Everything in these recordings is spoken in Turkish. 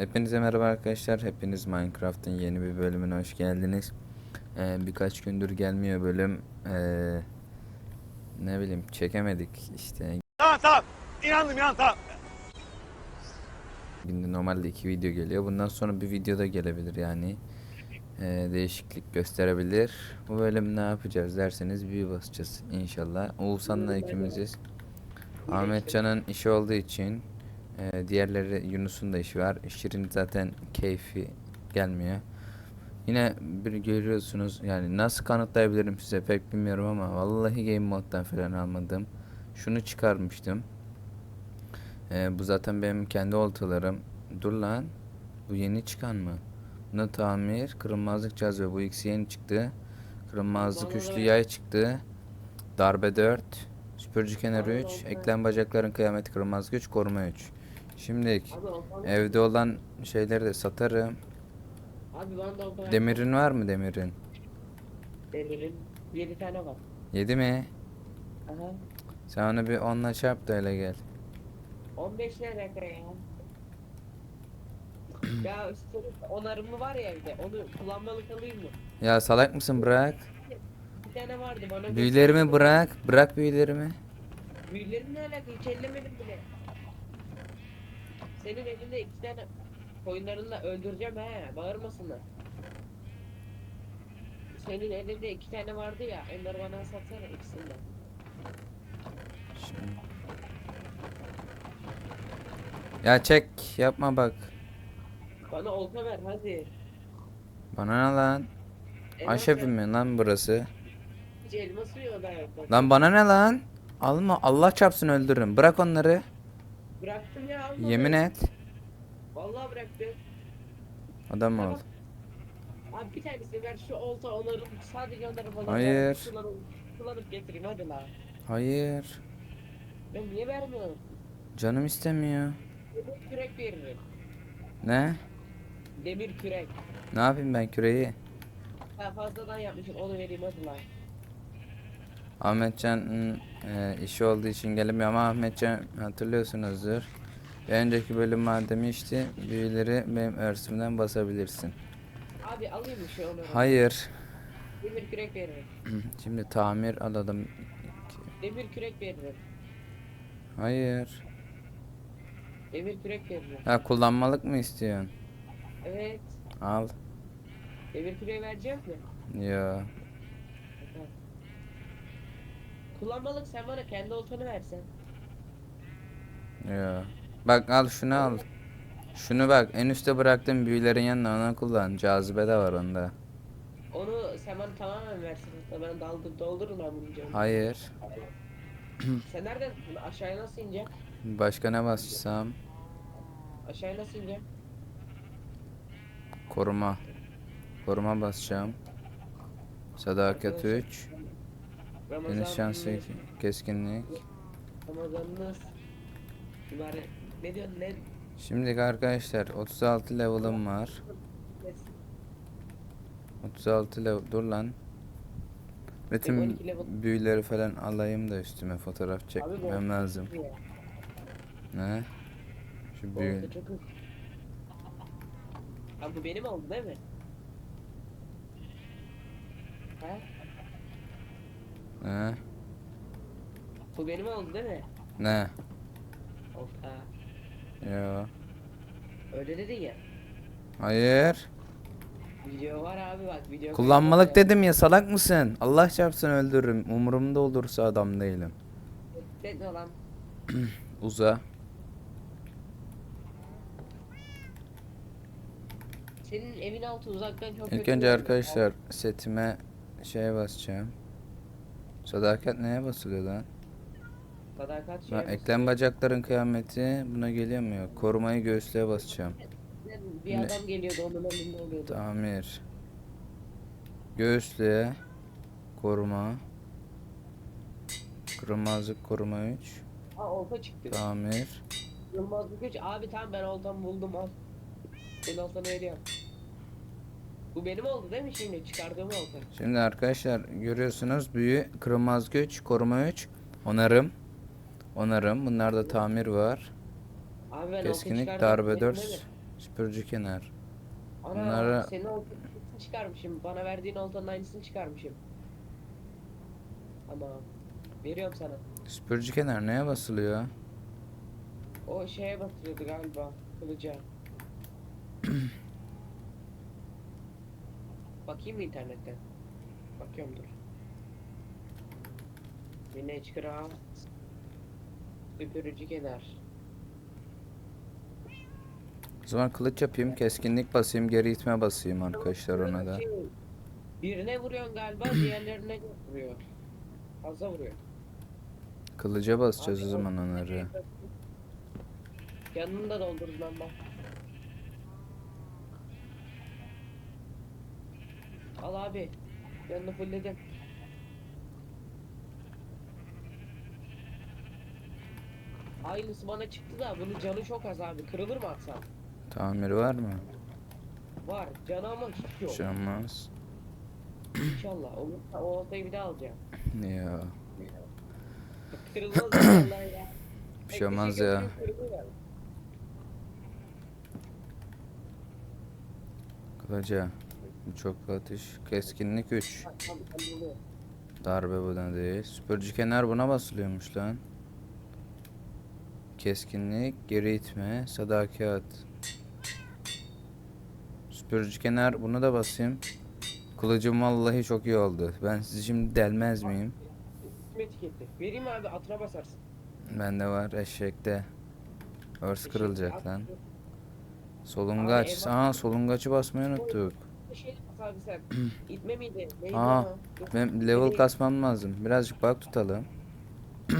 Hepinize merhaba arkadaşlar. Hepiniz Minecraft'ın yeni bir bölümüne hoş geldiniz. Ee, birkaç gündür gelmiyor bölüm. Ee, ne bileyim çekemedik işte. Tamam tamam. İnandım inan tamam. Şimdi normalde iki video geliyor. Bundan sonra bir video da gelebilir yani. Ee, değişiklik gösterebilir. Bu bölüm ne yapacağız derseniz büyü basacağız inşallah. Oğuzhan'la ikimiziz. Ahmetcan'ın işi olduğu için e, diğerleri Yunus'un da işi var. Şirin zaten keyfi gelmiyor. Yine bir görüyorsunuz yani nasıl kanıtlayabilirim size pek bilmiyorum ama vallahi game moddan falan almadım. Şunu çıkarmıştım. Ee, bu zaten benim kendi oltalarım. Dur lan. Bu yeni çıkan mı? Buna tamir, kırılmazlık cihazı bu ikisi yeni çıktı. Kırılmazlık üçlü yay çıktı. Darbe 4, süpürücü kenarı 3, eklem bacakların kıyameti kırılmazlık 3, koruma 3. Şimdi evde olan şeyleri de satarım. Abi o kadar Demirin var mı demirin? demirin 7 tane var. 7 mi? Aha. Sen onu bir onla çarp da öyle gel. 15 ne ya? ya işte onarımlı var ya evde. Onu kullanmalık alayım mı? Ya salak mısın bırak. Bir tane vardı bana. Büyülerimi bırak. Bırak büyülerimi. Büyülerin ne alaka? Hiç ellemedim bile. Senin elinde iki tane koyunlarını öldüreceğim he. Bağırmasınlar. Senin elinde iki tane vardı ya. Onları bana satsana ikisini de. Şimdi. Ya çek yapma bak. Bana olta ver hadi. Bana ne lan? Ver. mi lan burası? Hiç yok ben yok. Lan bana ne lan? Alma Allah çarpsın öldürürüm. Bırak onları. Bıraktım ya almadım. Yemin et. Vallahi bıraktım. Adam ol. Abi bir tanesini ver şu olta onarım sadece onları falan. Hayır. Sulanıp, sulanıp getireyim hadi la. Hayır. Ben niye vermiyorum? Canım istemiyor. Demir kürek veririm. Ne? Demir kürek. Ne yapayım ben küreği? Ha fazladan yapmışım onu vereyim hadi la. Ahmetcan'ın e, işi olduğu için gelemiyor ama Ahmetcan hatırlıyorsunuzdur. Bir önceki bölüm demişti büyüleri benim örsümden basabilirsin. Abi alayım mı şu onarım? Hayır. Demir kürek veririm. Şimdi tamir alalım. Demir kürek veririm. Hayır. Demir kürek veririm. Ha kullanmalık mı istiyorsun? Evet. Al. Demir küreği vereceğim mi? Yo. Tamam. Kullanmalık sen bana kendi oltanı versen. Yo. Bak al şunu al. Şunu bak en üstte bıraktığım büyülerin yanına ona kullan. Cazibe de var onda. Onu sen bana tamamen versin. Ben daldır, doldururum ben bunu canım. Hayır. Sen nereden aşağıya nasıl ineceksin? Başka ne bassam? Aşağıya nasıl ineceksin? Koruma. Koruma basacağım. Sadakat 3. Deniz şansı. Keskinlik. Ramazanınız. Mübarek. Ne diyorsun ne? Şimdi arkadaşlar 36 level'ım var. 36 level dur lan. Bütün 12 level. büyüleri falan alayım da üstüme fotoğraf çekmem lazım. Ne? Şu büyü. Abi bu benim oldu değil mi? He? Ne? Bu benim oldu değil mi? Ne? Of ha. Yo. Öyle dedin ya. Hayır. Video var abi bak video. Kullanmalık dedim ya salak mısın? Allah çarpsın öldürürüm. Umurumda olursa adam değilim. Dedin lan. Uza. Senin evin altı uzaktan çok İlk kötü önce görünüyor. arkadaşlar setime şeye basacağım. Sadakat neye basılıyor lan? Sadakat şey. Lan eklem bacakların kıyameti buna geliyor mu yok? Korumayı göğüslüğe basacağım. Bir Ne? adam geliyordu onun elinde oluyordu. Tamir. Göğüslüğe koruma. Kırılmazlık koruma 3. Aa olta çıktı. Tamir. Yılmaz güç. Abi tamam ben oltamı buldum al. Senin oltanı veriyorum. Bu benim oldu değil mi şimdi? Çıkardığım olta. Şimdi arkadaşlar görüyorsunuz büyü kırılmaz güç koruma 3 onarım onarım bunlarda tamir var Abi ben keskinlik çıkardım. darbe Benim 4 değil mi? Süpürücü kenar. Ana Bunlara- senin oltanın çıkarmışım. Bana verdiğin oltanın aynısını çıkarmışım. Tamam. Veriyorum sana. Süpürücü kenar neye basılıyor? O şeye batırıyordu galiba. Kılıca. Bakayım mı internetten? Bakıyorum dur. Minecraft Süpürücü kenar. O zaman kılıç yapayım, keskinlik basayım, geri itme basayım arkadaşlar ona da. Şey, Birine vuruyorsun galiba, diğerlerine vuruyor. Fazla vuruyor. Kılıca basacağız o Abi, zaman onları. Yanını da doldurun lan bak. Al abi. Yanını fullledim. Aynısı bana çıktı da bunun canı çok az abi. Kırılır mı atsam? Tamir var mı? Var. Canı ama hiç yok. Olmaz. İnşallah. O, o oltayı bir daha alacağım. Ya. Kırılmaz inşallah ya. Bir şey olmaz ya. Kılıca. Çoklu atış. Keskinlik 3. Bak, tam- tam oluyor. Darbe buna değil. Süpürücü kenar buna basılıyormuş lan. Keskinlik, geri itme, sadakat. Süpürücü kenar bunu da basayım. Kılıcım vallahi çok iyi oldu. Ben sizi şimdi delmez miyim? Etiketli? Vereyim abi atına basarsın. Bende var eşekte. Örs kırılacak lan. Solungaç. Aa solungaçı basmayı unuttuk. Bir şey abi sen. İtme miydi? Neydi Aa, o? Level kasmam lazım. Birazcık bak tutalım.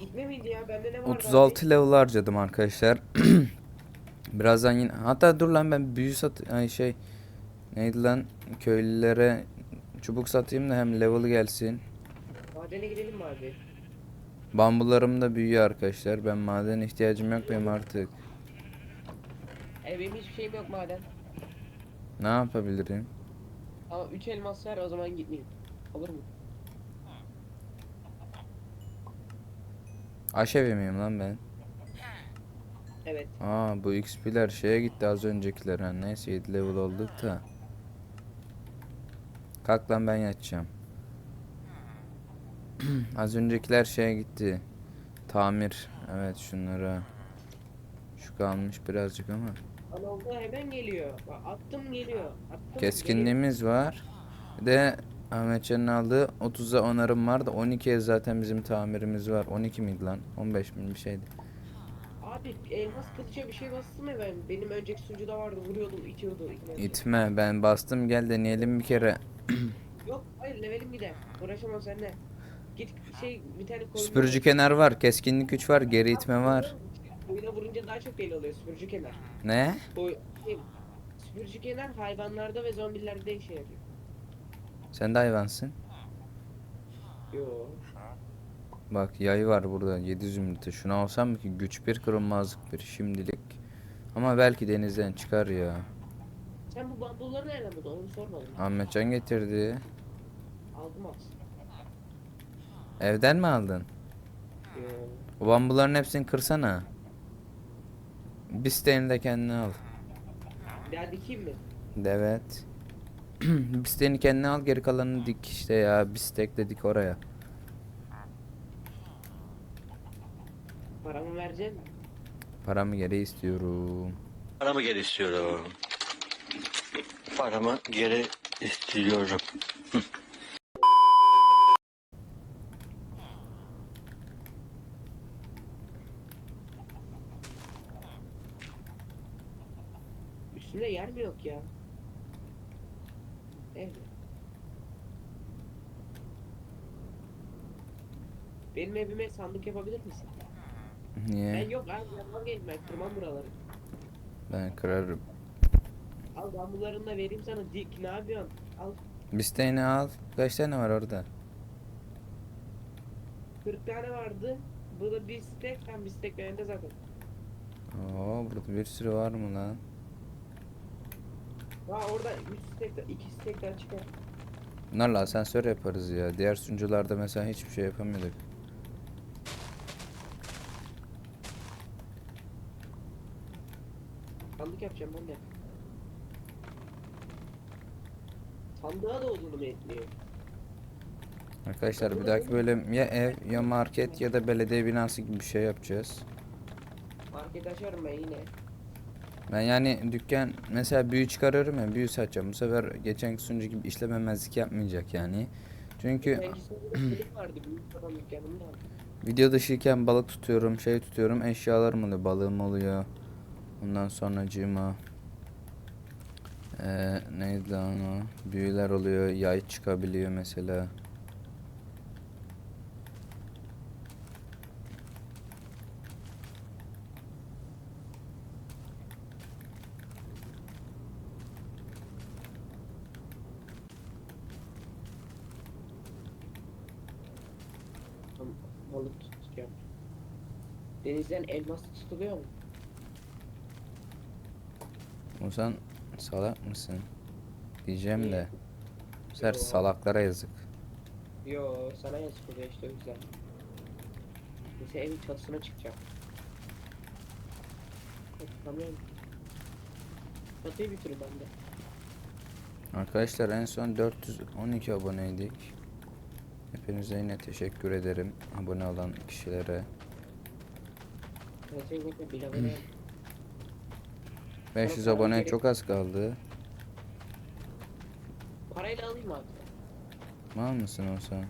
İtme miydi ya? Bende ne vardı 36 level harcadım arkadaşlar. Birazdan yine hatta dur lan ben büyü sat ay şey neydi lan köylülere çubuk satayım da hem level gelsin. Madene gidelim mi abi? Bambularım da büyüyor arkadaşlar. Ben maden ihtiyacım yok benim artık. E benim hiçbir şeyim yok maden. Ne yapabilirim? Ama 3 elmas ver o zaman gitmeyeyim. Olur mu? Aşevi miyim lan ben? Evet. Aa bu XP'ler şeye gitti az öncekiler. Ha, neyse 7 level olduk da. Kalk lan ben yatacağım. az öncekiler şeye gitti. Tamir. Evet şunlara. Şu kalmış birazcık ama. Ana oldu hemen geliyor. Bak, attım geliyor. Attım. Keskinliğimiz var. Bir de Ahmetcan'ın aldığı 30'a onarım var da 12'ye zaten bizim tamirimiz var. 12 miydi lan? 15 mi bir şeydi. Abi elmas kılıça bir şey bastım ya ben. Benim önceki sunucuda vardı vuruyordum itiyordu. ikna İtme ben bastım gel deneyelim bir kere. Yok hayır levelim gider. Uğraşamam seninle. Git şey bir tane koyun. Süpürücü kenar var, keskinlik 3 var, geri itme var. Oyuna vurunca daha çok belli oluyor süpürücü kenar. Ne? Oy, şey, süpürücü kenar hayvanlarda ve zombilerde işe yarıyor. Sen de hayvansın. Yo. Bak yay var burada 7 zümrütü. Şunu alsam mı ki güç bir kırılmazlık bir şimdilik. Ama belki denizden çıkar ya. Sen bu bambuları nereden buldun onu sormadım. Ahmetcan getirdi. Aldım az. Evden mi aldın? Yo. O bambuların hepsini kırsana. Bir siteğini de kendine al. Ya dikeyim mi? Evet. bir siteğini kendine al geri kalanını dik işte ya. Bir stek de dik oraya. Paramı vereceksin mi? Paramı geri istiyorum. Paramı geri istiyorum. Paramı geri istiyorum. Üstünde yer mi yok ya? Evet. Benim evime sandık yapabilir misin? Niye? Ben yok abi ben vazgeçtim ben kırmam buraları. Ben kırarım. Al bambularını da vereyim sana dik ne yapıyorsun? Al Bir siteğini al. Kaç tane var orada? 40 tane vardı. Bu da bir stek tam bir stek bende zaten. Oo burada bir sürü var mı lan? Ha orada 3 stek 2 stek daha çıkar. Bunlarla asansör yaparız ya. Diğer sunucularda mesela hiçbir şey yapamıyorduk. Sandık yapacağım ben de. Sandığa da odunu mu etmiyor? Arkadaşlar bir dahaki bölüm ya ev ya market ya da belediye binası gibi bir şey yapacağız. Market açarım ben yine. Ben yani dükkan mesela büyü çıkarıyorum ya büyü satacağım. Bu sefer geçen sunucu gibi işlememezlik yapmayacak yani. Çünkü dükkanımda. video dışıyken balık tutuyorum, şey tutuyorum, eşyalarım oluyor, balığım oluyor. Ondan sonra cima. Ee, neydi lan o? Büyüler oluyor, yay çıkabiliyor mesela. Tam Balık tutacağım. Denizden elmas tutuluyor mu? Sen salak mısın? Diyeceğim Niye? de. Bu sefer Yo. salaklara yazık. Yo sana yazık oluyor işte o yüzden. Mesela evin çatısına çıkacağım. Tamam. Çatıyı bitirin ben de. Arkadaşlar en son 412 aboneydik. Hepinize yine teşekkür ederim abone olan kişilere. Bir abone. 500 para abone çok az kaldı. Parayla alayım abi. Mal mısın o sen?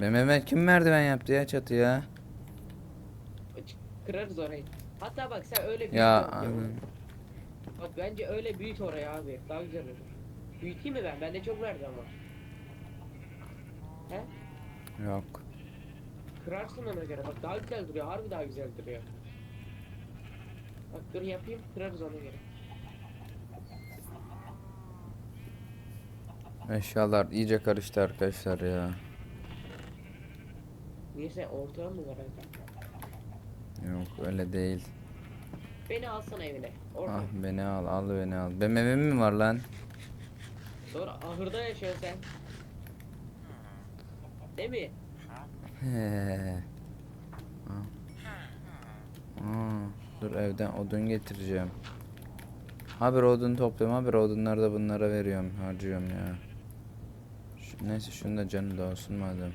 Be Mehmet kim merdiven yaptı ya çatıya? Kırarız orayı. Hatta bak sen öyle büyüt. Ya orayı. aman. Bak bence öyle büyüt orayı abi. Daha güzel olur. Büyüteyim mi ben? Bende çok merdiven var. He? Yok. Kırarsın ona göre. Bak daha güzel duruyor. Harbi daha güzel duruyor. Bak dur yapayım. Kırarız ona göre. Eşyalar iyice karıştı arkadaşlar ya. Niye sen ortaya mı var abi? Yok öyle değil. Beni alsana evine. Orada. Ah beni al al beni al. Benim evim mi var lan? Sonra ahırda yaşıyorsun sen. Değil mi? He. Aa. Aa, dur evden odun getireceğim. Haber odun topluyorum. Haber odunları da bunlara veriyorum. Harcıyorum ya. Şu, neyse şunu da canı da olsun madem.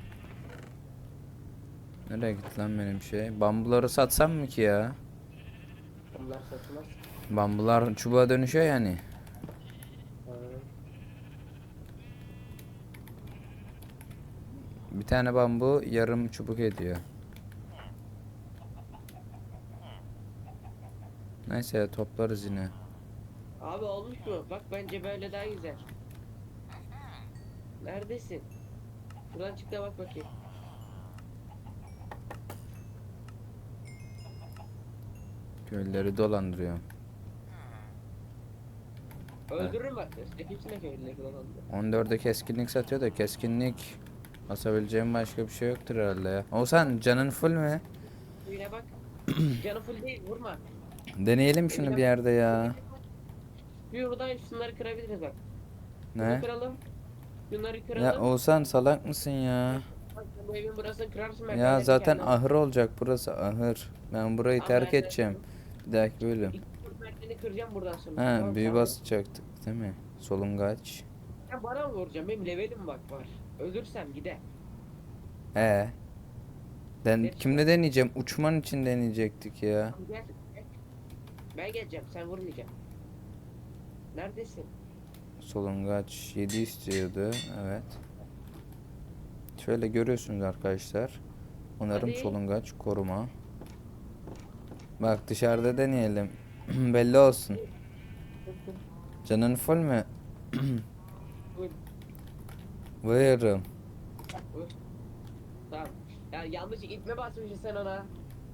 Nereye gitti lan benim şey? Bambuları satsam mı ki ya? Onlar satılmaz. Bambular çubuğa dönüşüyor yani. Bir tane bambu yarım çubuk ediyor. Neyse toplarız yine. Abi olmuş mu? Bak bence böyle daha güzel. Neredesin? Buradan çık da bak bakayım. Köyleri dolandırıyorum. Öldürürüm bak. Hepsine köylüleri dolandı. 14'e keskinlik satıyor da keskinlik basabileceğim başka bir şey yoktur herhalde ya. Oğuzhan canın full mü? Yine bak. Canı full değil vurma. Deneyelim şunu bir yerde ya. Bir buradan şunları kırabiliriz bak. Bunu Ne? kıralım. Şunları kıralım. Ya Oğuzhan salak mısın ya? Bak sen bu evin burasını kırarsın ben Ya zaten ahır olacak burası ahır. Ben burayı Ama terk ben- edeceğim. Bir dahaki bölüm. İlk merdiveni kıracağım buradan sonra. Ha Tamam, büyü tamam. basacaktık değil mi? Solungaç. Sen bana mı vuracaksın? Benim levelim bak var. Ölürsem gide. He. Ben Geç. kimle deneyeceğim? Uçman için deneyecektik ya. Gel. Ben geleceğim sen vurmayacaksın. Neredesin? Solungaç 7 istiyordu. Evet. Şöyle görüyorsunuz arkadaşlar. Onarım Hadi. solungaç koruma. Bak dışarıda deneyelim. Belli olsun. Canın full mü? Buyurun. Tamam. Ya yanlış itme basmışsın sen ona.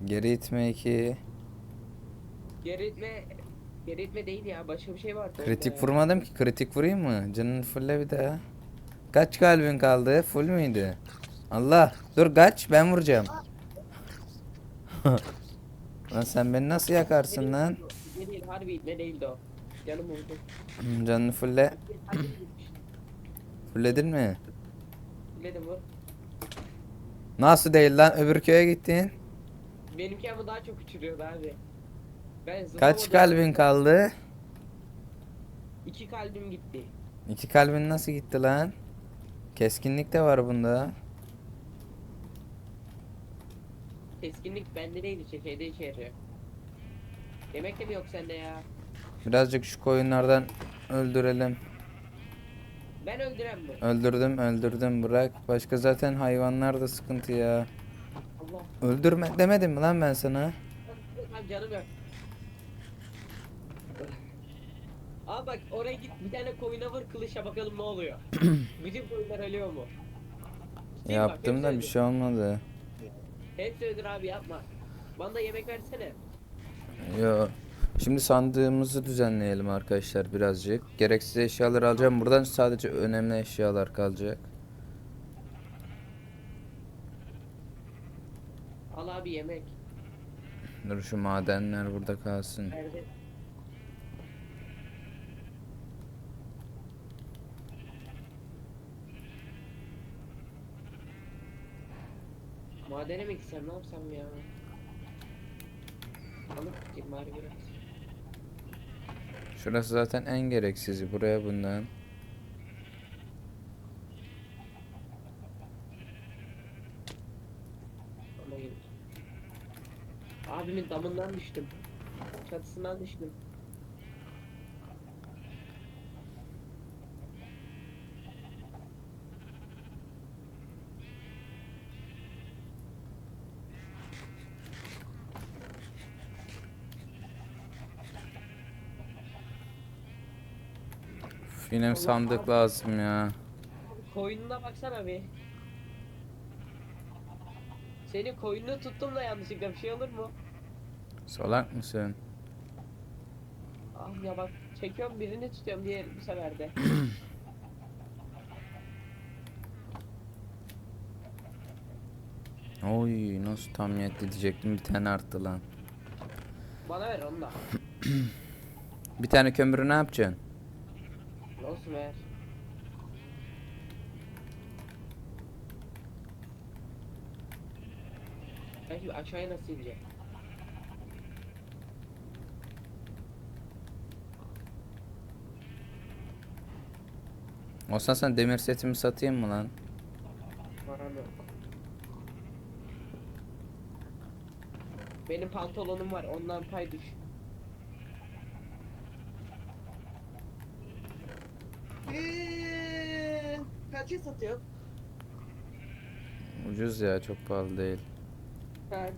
Geri itme 2. Geri itme. Geri itme değil ya başka bir şey var. Kritik vurmadım ki. Kritik vurayım mı? Canın fulle bir daha. Kaç kalbin kaldı? Full müydü? Allah. Dur kaç. Ben vuracağım. lan sen beni nasıl yakarsın lan? Ne değil harbi itme değildi o. Canım vurdu. Canını fulle. Fulledin mi? Dedim vur. Nasıl değil lan? Öbür köye gittin. Benimki ama daha çok uçuruyordu abi. Ben Kaç zıplamadım. kalbin kaldı? İki kalbim gitti. İki kalbin nasıl gitti lan? Keskinlik de var bunda. Keskinlik bende değil işte şeyde işe yarıyor. De mi yok sende ya? Birazcık şu koyunlardan öldürelim. Ben öldürem mi? Öldürdüm öldürdüm bırak. Başka zaten hayvanlar da sıkıntı ya. Allah. Öldürme demedim mi lan ben sana? Lan canım yok. Abi bak oraya git bir tane koyuna vur kılıçla bakalım ne oluyor. Bütün koyunlar ölüyor mu? Bak, Yaptım hepsi da bir şey olmadı. Hepsi öldür abi yapma. Bana da yemek versene. Yo. Şimdi sandığımızı düzenleyelim arkadaşlar birazcık. Gereksiz eşyaları alacağım. Buradan sadece önemli eşyalar kalacak. Al abi yemek. Dur şu madenler burada kalsın. Nerede? Madene mi gitsem ne yapsam ya? Alıp gideyim bari biraz. Şurası zaten en gereksizi. Buraya bundan. Abimin damından düştüm. Çatısından düştüm. Yine Allah sandık lazım ya. Koyununa baksana bir. Senin koyununu tuttum da yanlışlıkla bir şey olur mu? Salak mısın? Ah ya bak çekiyorum birini tutuyorum diğer bu sefer de. Oy nasıl tam yetti diyecektim bir tane arttı lan. Bana ver onu da. Bir tane kömürü ne yapacaksın? Olsun ver. Şimdi aşağıya nasıl ineceğim? Olsan sen demir setimi satayım mı lan? Param yok. Benim pantolonum var ondan pay düş. Kaça satıyor? Ucuz ya çok pahalı değil. Kaç?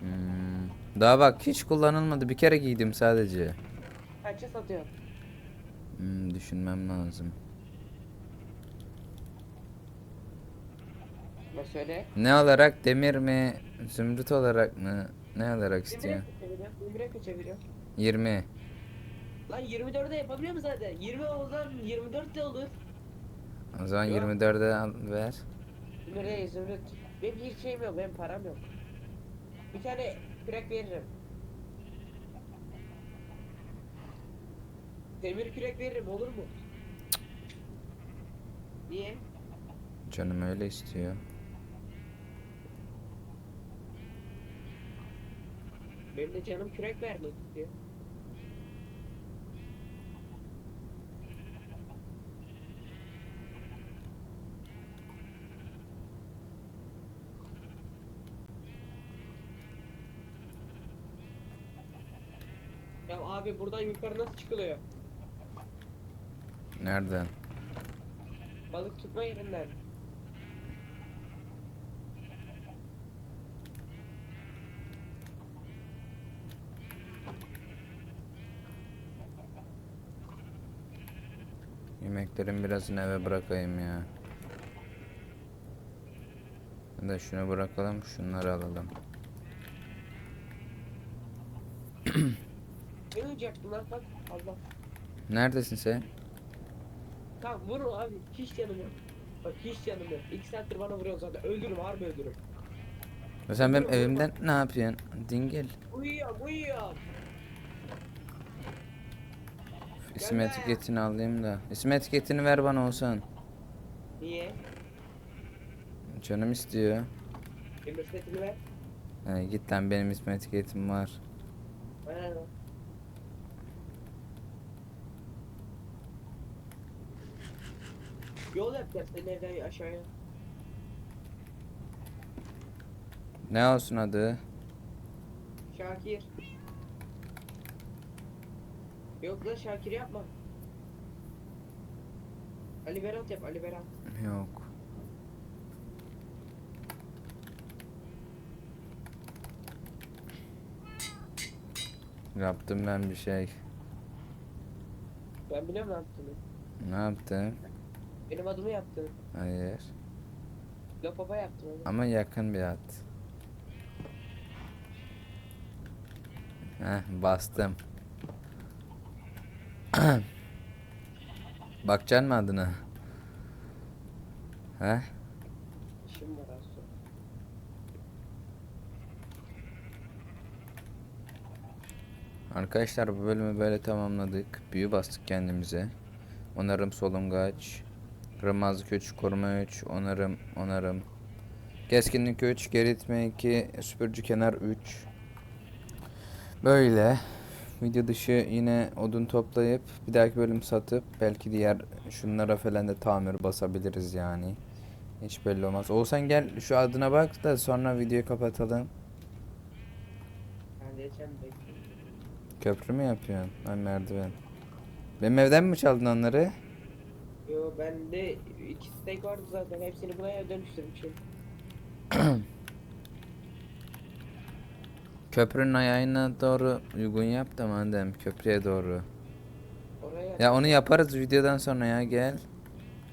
Hmm. Daha bak hiç kullanılmadı bir kere giydim sadece. Kaça satıyor? Hmm, düşünmem lazım. Ne söyle? Ne olarak demir mi zümrüt olarak mı ne olarak istiyor? Emre çeviriyor. Emre kaça çeviriyor? 20. Lan 24'e yapabiliyor mu zaten? 20 olsan 24 de olur. O zaman Yok. 24'e al ver. Emre Zümrüt. Benim hiç şeyim yok, benim param yok. Bir tane kürek veririm. Demir kürek veririm olur mu? Niye? Canım öyle istiyor. Benim de canım kürek vermek istiyor. Abi buradan yukarı nasıl çıkılıyor? Nereden? Balık tutma yerinden. Yemeklerin birazını eve bırakayım ya. Ya da şunu bırakalım, şunları alalım. Olacaktı lan bak Allah. Neredesin sen? Tamam vurun abi hiç canım yok. Bak hiç canım yok. İki saattir bana vuruyorsun zaten öldürürüm harbi öldürürüm. Ya sen benim evimden ne yapıyorsun? Dingil. Uyuyorum uyuyorum. İsim Gelme. etiketini alayım da. İsim etiketini ver bana olsan. Niye? Canım istiyor. Bir bisikletini ver. He, git lan benim ismi etiketim var. Bana ne lan? Yol yapacağız senin evden aşağıya. Ne olsun adı? Şakir. Yok lan Şakir yapma. Ali Berat yap Ali Berat. Yok. Yaptım ben bir şey. Ben biliyorum ne yaptığını. Ne yaptım? Benim adımı yaptın. Hayır. Lapapa yaptın onu. Ama yakın bir at. Heh, bastım. Bakacaksın mı adına? Heh? İşim var az sonra. Arkadaşlar bu bölümü böyle tamamladık. Büyü bastık kendimize. Onarım solungaç. Kırmızı 3, koruma 3, onarım, onarım. Keskinlik 3, geri itme 2, süpürücü kenar 3. Böyle. Video dışı yine odun toplayıp bir dahaki bölüm satıp belki diğer şunlara falan da tamir basabiliriz yani. Hiç belli olmaz. Oğuzhan gel şu adına bak da sonra videoyu kapatalım. Köprü mü yapıyorsun? Ay merdiven. Benim evden mi çaldın onları? Yo bende iki steak vardı zaten. Hepsini buraya dönüştürmüşüm. Köprünün ayağına doğru uygun yap da madem köprüye doğru. Oraya Ya onu yaparız videodan sonra ya gel.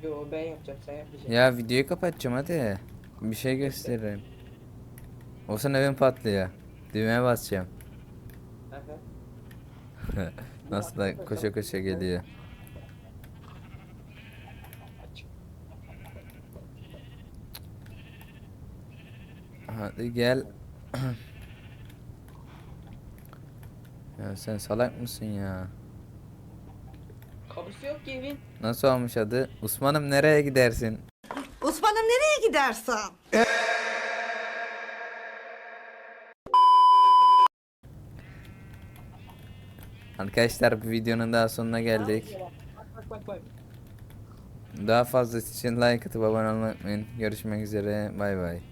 Yo ben yapacağım sen yapmayacaksın. Ya videoyu kapatacağım hadi. Bir şey göstereyim. Olsan evim patlıyor. Düğmeye basacağım. Nasıl da koşa koşa geliyor. Hadi gel. ya sen salak mısın ya? Kapısı yok ki evin. Nasıl olmuş adı? Osman'ım nereye gidersin? Osman'ım nereye gidersen? Arkadaşlar bu videonun daha sonuna geldik. Bak bak bak bak. Daha fazlası için like atıp abone olmayı unutmayın. Görüşmek üzere. Bay bay.